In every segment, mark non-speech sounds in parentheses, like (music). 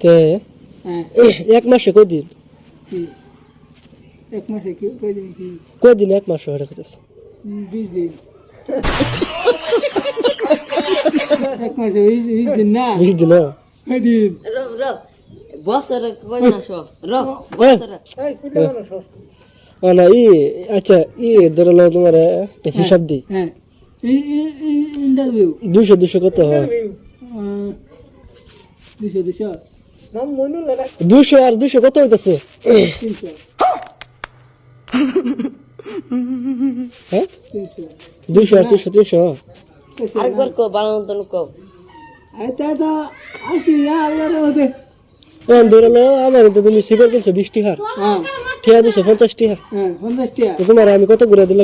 তে হ্যাঁ। এক মাসে কদিন এক মাসে কি কই দিন কি? কদিন এক মাসে হয়ে বিশ দিন। এক মাসে বিশ না? বিশ হ্যাঁ। বছরে না ই আচ্ছা ই ধরলো তোমার একটা হিসাব দিই। হ্যাঁ। ইন্টারভিউ দুশো দুশো কত হয়? দুশো দুশো দুশো আর দুশো কত হইতেছে? হ্যাঁ? দুশো আর তিনশো? তিনশো। আরেকবার কো ভালো কো তুমি শিকড় কিনছো বিশ টিহার হ্যাঁ। ঠিয়া দিছো পঞ্চাশ টিহা হ্যাঁ তোমার আমি কত করে দিল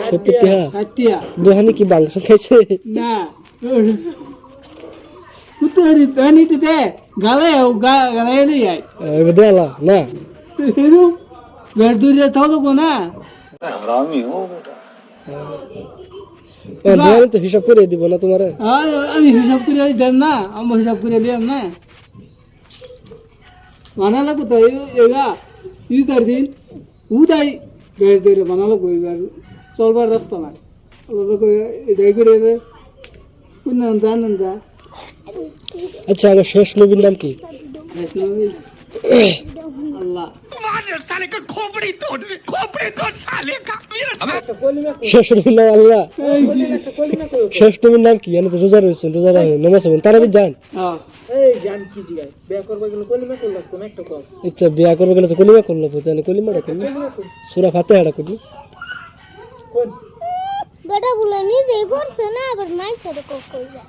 সত্তর টিহা দোহানি কি মাংস খাইছে? না। গালে গালে এলি আই এবার দেয়ালা না হেরু বেশ দূরে থাকো কো না তো হিসাব করে দিব না তোমার আমি হিসাব করে দেব না আমি হিসাব করে দিলাম না বানালা কোথায় এগা ই তার দিন উদাই বেশ ধরে বানালো কই এবার চলবার রাস্তা না এটাই করে কোন আনন্দ আচ্ছা আমার শেষ নবীর নাম কি? শেষ নবীর নাম আল্লাহ। শেষ নবীর নাম কি? আমি তো রোজা রয়েছেন রোজা রাখেন নমাজ হবেন তারা বি যান। হ্যাঁ। আচ্ছা বিয়া করবে গেলে তো কলিমা করল বুঝলেন কলিমাটা করলি। সুরা ফাতে হাড়া করলি বেটা বলে নিজেই পড়ছে না আবার করে কক কই যায়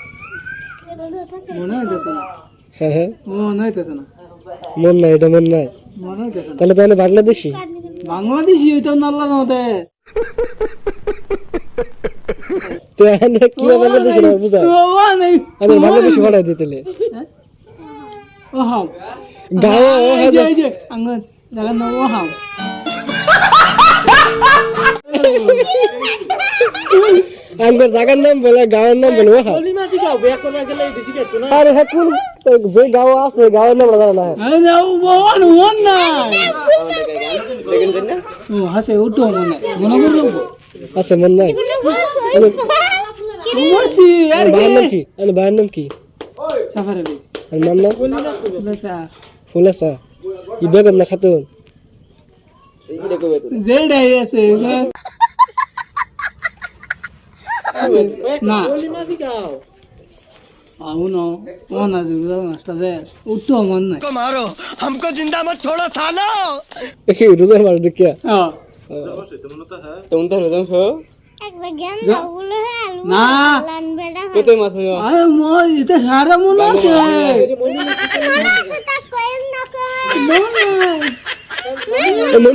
মনে হইতেছে না। হ্যাঁ হ্যাঁ। মনে হইতেছে না। মন নাই এটা মন নাই। মনে হইতেছে তাহলে তাহলে বাংলাদেশি? বাংলাদেশি হইতাম না আল্লাহর মতে তো এখানে কি বাংলাদেশি না বুঝা। ও নাই আমি বাংলাদেশি বানাই দিতেলে ওহাম গাঁও ও এই যে যে আঙ্গুর নাম ওহাম (laughs) আমার জায়গার নাম বলে গাঁওয়ের নাম বলে ওহা আরে হ্যাঁ কোন যে গাঁও আছে গাঁওয়ের নাম জানা না। আরে যাও মন মন ও হাসে উঠো মনে মনে করব আছে মন নাই। আর কি নাম কি? আরে ভাইয়ের নাম কি? সাফারে বে আর নাম? না বলেছা ফুলাসা। কি বেগম না খাতুন? যেটাই আছে না అవును ఓనా నష్టం ఉట్టు మొన్న को मारो हमको जिंदा मत छोड़ो सालो কি রোজার মার দেখিয়া একটা জ্ঞান দাও বলে আলু না লান বেটা আরে মো এটা সারা মনে আছে তাক কইন না কই এ মনে